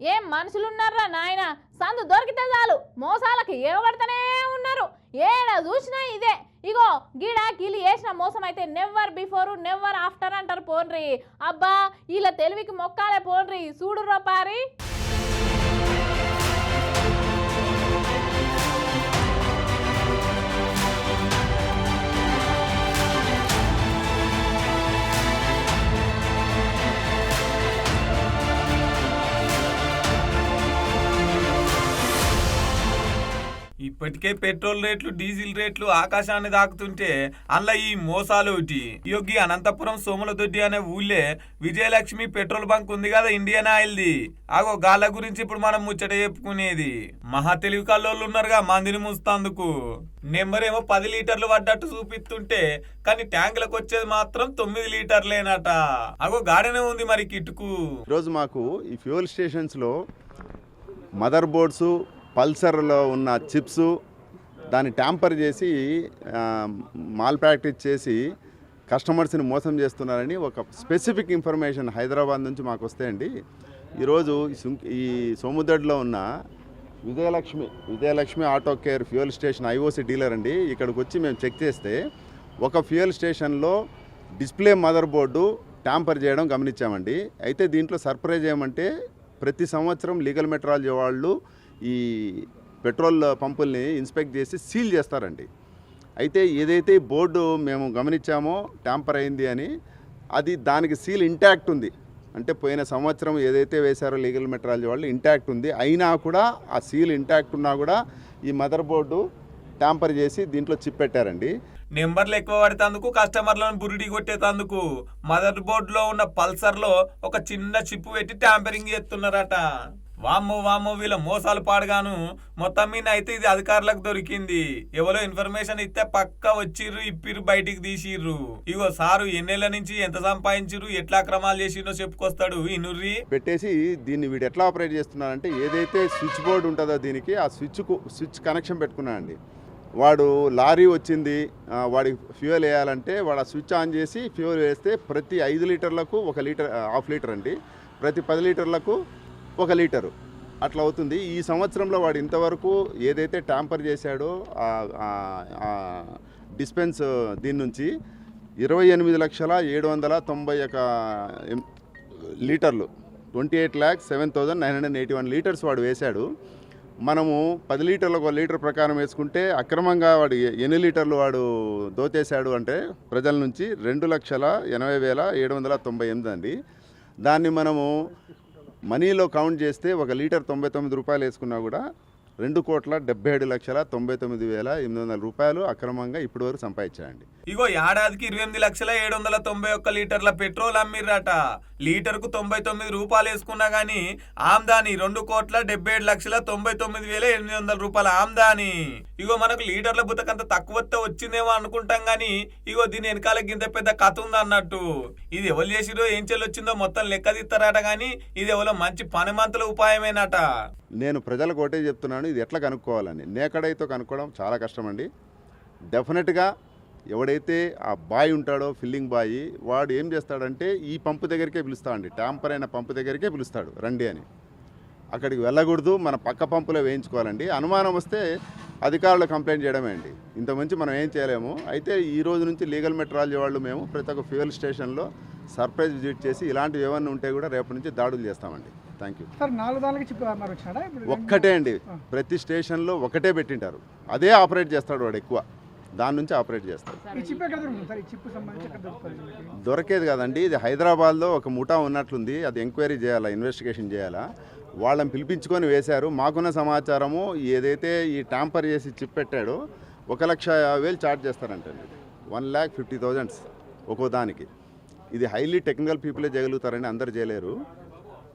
ఏం మనుషులున్నారా నాయన? సందు దొరికితే చాలు. మోసాలకి ఏవబడతానే ఉన్నారు. ఏడ చూసినా ఇదే. ఇగో గీడ గిలి వేసిన మోసం అయితే నెవర్ బిఫోర్ నెవర్ ఆఫ్టర్ అంటారు పోన్రి. అబ్బా ఇలా తెలివికి మొక్కాలే పోన్రి. చూడు పారి. ఇప్పటికే పెట్రోల్ రేట్లు డీజిల్ రేట్లు ఆకాశాన్ని దాకుతుంటే అందులో ఈ మోసాలు ఒకటి యోగి అనంతపురం సోములదొడ్డి అనే ఊళ్ళే విజయలక్ష్మి పెట్రోల్ బంక్ ఉంది కదా ఇండియన్ ఆయిల్ది. ఆగో గాళ్ళ గురించి ఇప్పుడు మనం ముచ్చట చెప్పుకునేది. మహా తెలివి కల్లోళ్ళు ఉన్నారుగా మందిని ముస్తందుకు. నెంబర్ ఏమో పది లీటర్లు పడ్డట్టు చూపిస్తుంటే కానీ ట్యాంకులకు వచ్చేది మాత్రం తొమ్మిది లీటర్లేనట. అగో గాడనే ఉంది మరి కిట్టుకు ఈరోజు మాకు ఈ ఫ్యూయల్ స్టేషన్స్లో మదర్ బోర్డ్స్ పల్సర్లో ఉన్న చిప్స్ దాన్ని ట్యాంపర్ చేసి మాల్ ప్రాక్టీస్ చేసి కస్టమర్స్ని మోసం చేస్తున్నారని ఒక స్పెసిఫిక్ ఇన్ఫర్మేషన్ హైదరాబాద్ నుంచి మాకు వస్తాయండి. ఈరోజు ఈ ఈ సోముదడ్లో ఉన్న Vijayalakshmi Vijayalakshmi auto care fuel station IOC dealer అండి. ఇక్కడికి వచ్చి మేము చెక్ చేస్తే ఒక ఫ్యూయల్ స్టేషన్లో డిస్ప్లే మదర్ బోర్డు ట్యాంపర్ చేయడం గమనించామండి. అయితే దీంట్లో సర్ప్రైజ్ ఏమంటే ప్రతి సంవత్సరం లీగల్ మెట్రాలజీ వాళ్ళు ఈ పెట్రోల్ పంపుల్ని ఇన్స్పెక్ట్ చేసి సీల్ చేస్తారండి. అయితే ఏదైతే బోర్డు మేము గమనించామో ట్యాంపర్ అయింది అని అది దానికి సీల్ ఇంటాక్ట్ ఉంది. అంటే పోయిన సంవత్సరం ఏదైతే వేశారో లీగల్ మెట్రాలజీ వాళ్ళు ఇంటాక్ట్ ఉంది. అయినా కూడా ఆ సీల్ ఇంటాక్ట్ ఉన్నా కూడా ఈ మదర్ బోర్డు ట్యాంపర్ చేసి దీంట్లో చిప్ పెట్టారండి. నెంబర్లు ఎక్కువ పడేందుకు కస్టమర్లను బురిడి కొట్టేటందుకు మదర్ బోర్డులో ఉన్న పల్సర్లో ఒక చిన్న చిప్పు పెట్టి ట్యాంపరింగ్ చేస్తున్నారట. వామ్మో వామ్మో వీళ్ళ మోసాలు పాడగాను. మొత్తం మీద అయితే ఇది అధికారులకు దొరికింది. ఎవరో ఇన్ఫర్మేషన్ ఇస్తే పక్క వచ్చిర్రు ఇప్పిర్రు బయటికి తీసిర్రు. ఇగో సారు ఎన్నేళ్ళ నుంచి ఎంత సంపాదించిర్రు ఎట్లా క్రమాలు చేసిరో చెప్పుకొస్తాడు. ఇనుర్రి పెట్టేసి దీన్ని వీడు ఎట్లా ఆపరేట్ చేస్తున్నారంటే ఏదైతే స్విచ్ బోర్డు ఉంటుందో దీనికి ఆ స్విచ్కు స్విచ్ కనెక్షన్ పెట్టుకున్నాడండి. వాడు లారీ వచ్చింది వాడికి ఫ్యూయల్ వేయాలంటే వాడు ఆ స్విచ్ ఆన్ చేసి ఫ్యూయల్ వేస్తే ప్రతి ఐదు లీటర్లకు ఒక లీటర్ హాఫ్ లీటర్ అండి. ప్రతి పది లీటర్లకు ఒక లీటరు. అట్లా అవుతుంది. ఈ సంవత్సరంలో వాడు ఇంతవరకు ఏదైతే ట్యాంపర్ చేశాడో డిస్పెన్స్ దీని నుంచి ఇరవై ఎనిమిది లక్షల ఏడు వందల తొంభై ఒక లీటర్లు. Twenty eight lakhs seven thousand nine hundred eighty one litres వాడు వేశాడు. మనము పది లీటర్లు ఒక లీటర్ ప్రకారం వేసుకుంటే అక్రమంగా వాడు ఎన్ని లీటర్లు వాడు దోచేశాడు అంటే ప్రజల నుంచి రెండు లక్షల ఎనభై వేల ఏడు వందల తొంభై ఎనిమిది అండి. దాన్ని మనము మనీలో కౌంట్ చేస్తే ఒక లీటర్ తొంభై తొమ్మిది రూపాయలు వేసుకున్నా కూడా రెండు కోట్ల డెబ్బై ఏడు లక్షల తొంభై తొమ్మిది వేల ఎనిమిది వందల రూపాయలు అక్రమంగా ఇప్పటివరకు సంపాదించారండి. ఇగో ఏడాదికి ఇరవై ఎనిమిది లక్షల ఏడు వందల తొంభై ఒక్క లీటర్ల పెట్రోల్ అమ్మిర్రట. లీటర్కు తొంభై తొమ్మిది రూపాయలు వేసుకున్నా గానీ ఆమ్దాని రెండు కోట్ల డెబ్బై ఏడు లక్షల తొంభై తొమ్మిది వేల ఎనిమిది వందల రూపాయల ఆమ్దాని. ఇగో మనకు లీటర్ల బుతకంత తక్కువ వచ్చిందేమో అనుకుంటాం గానీ ఇగో దీని వెనకాల గింత పెద్ద కథ ఉంది అన్నట్టు. ఇది ఎవరు చేసిరో ఏం చెల్లొచ్చిందో మొత్తం లెక్క తీస్తారట గానీ ఇది ఎవరో మంచి పనిమంతుల ఉపాయమేనట. నేను ప్రజలకు ఒకటే చెప్తున్నాను ఇది ఎట్లా కనుక్కోవాలని. నేకడైతో కనుక్కోవడం చాలా కష్టం అండి డెఫినెట్గా ఎవడైతే ఆ బాయ్ ఉంటాడో ఫిల్లింగ్ బాయ్ వాడు ఏం చేస్తాడంటే ఈ పంపు దగ్గరికే పిలుస్తాడండి ట్యాంపర్ అయిన పంపు దగ్గరికే పిలుస్తాడు రండి అని. అక్కడికి వెళ్ళకూడదు మన పక్క పంపులో వేయించుకోవాలండి. అనుమానం వస్తే అధికారులు కంప్లైంట్ చేయడమే అండి. ఇంత మంచి మనం ఏం చేయలేము. అయితే ఈ రోజు నుంచి లీగల్ మెట్రాలజీ వాళ్ళు మేము ప్రతి ఒక్క ఫ్యూయల్ స్టేషన్లో సర్ప్రైజ్ విజిట్ చేసి ఇలాంటివి ఏమన్నా ఉంటే కూడా రేపటి నుంచి దాడులు చేస్తామండి. థ్యాంక్ యూ సార్ నాలుగు దానికి ఒక్కటే అండి. ప్రతి స్టేషన్లో ఒకటే పెట్టింటారు. అదే ఆపరేట్ చేస్తాడు వాడు ఎక్కువ. దాని నుంచి ఆపరేట్ చేస్తాడు? దొరకేది కదండి. ఇది హైదరాబాద్లో ఒక ముఠా ఉన్నట్లుంది. అది ఎంక్వైరీ చేయాలా ఇన్వెస్టిగేషన్ చేయాలా? వాళ్ళని పిలిపించుకొని వేశారు. మాకున్న సమాచారము ఏదైతే ఈ ట్యాంపర్ చేసి చిప్ పెట్టాడో ఒక లక్ష యాభై వేలు ఛార్జ్ చేస్తారంటండి వన్ ల్యాక్ ఫిఫ్టీ థౌజండ్స్ ఒక్కో దానికి. ఇది హైలీ టెక్నికల్ పీపులే చేయగలుగుతారని అందరు చేయలేరు.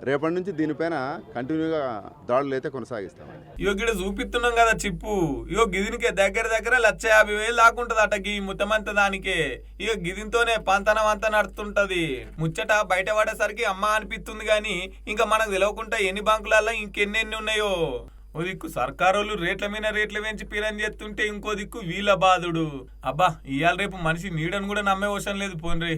రేపటి నుంచి దీనిపైన కంటిన్యూగా దాడులు అయితే కొనసాగిస్తామండి. ఇగో గిడ చూపిస్తున్నాం కదా చిప్పు. ఇగో గిదినికే దగ్గర దగ్గర లక్ష యాభై వేలు దాకుంటది అట గీ ముత్తమంత దానికే. ఇక గిదింతోనే పంతనం అంతా నడుతుంటది ముచ్చట బయట పడేసరికి అమ్మ అనిపిస్తుంది గాని ఇంకా మనకు తెలియకుండా ఎన్ని బ్యాంకులలో ఇంకెన్నెన్ని ఉన్నాయో. ఓ దిక్కు సర్కారోళ్ళు రేట్ల మీద రేట్లు పెంచి పిరని చేస్తుంటే ఇంకో దిక్కు వీళ్ళ బాధుడు అబ్బా ఇవాళ రేపు మనిషి నీడని కూడా నమ్మే అవసరం లేదు పోన్రీ.